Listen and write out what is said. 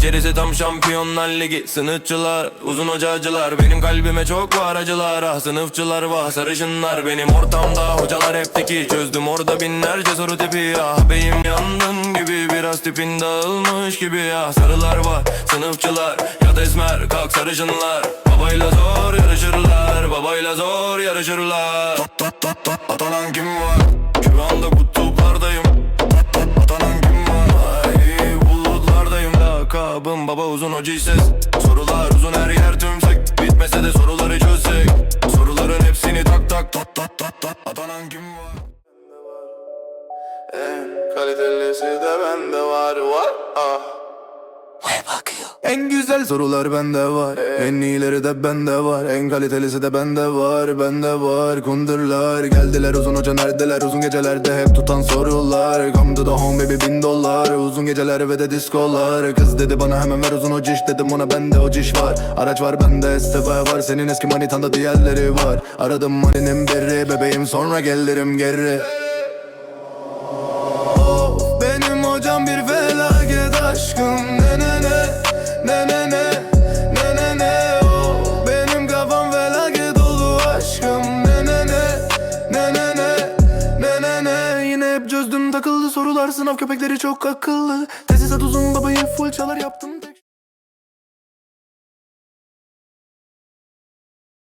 İçerisi tam şampiyonlar ligi. Sınıfçılar, uzun hocacılar. Benim kalbime çok var acılar. Ah sınıfçılar vah sarışınlar. Benim ortamda hocalar hep teki Çözdüm orada binlerce soru tipi. Ah beyim yandın gibi Biraz tipin dağılmış gibi. Ah sarılar var sınıfçılar. Ya da esmer kalk sarışınlar. Babayla zor yarışırlar Babayla zor yarışırlar. Atanan kim var? Lakabım baba uzun hoca ses Sorular uzun her yer tümsek Bitmese de soruları çözsek Soruların hepsini tak tak tat tat tat tat Atanan kim var? En kalitelisi de bende var var ah. En güzel sorular bende var. En iyileri de bende var. En kalitelisi de bende var Bende var. Kundurlar. Geldiler uzun hoca neredeler? Uzun gecelerde hep tutan sorular. Come to the home baby bin dolar. Uzun geceler ve de diskolar. Kız dedi bana hemen ver uzun o ciş. Dedim ona bende o ciş var. Araç var bende STV var. Senin eski manitanda diğerleri var. Aradım maninin biri. Bebeğim sonra gelirim geri hep çözdüm takıldı sorular Sınav köpekleri çok akıllı. Tesisat uzun babayı full çalar yaptım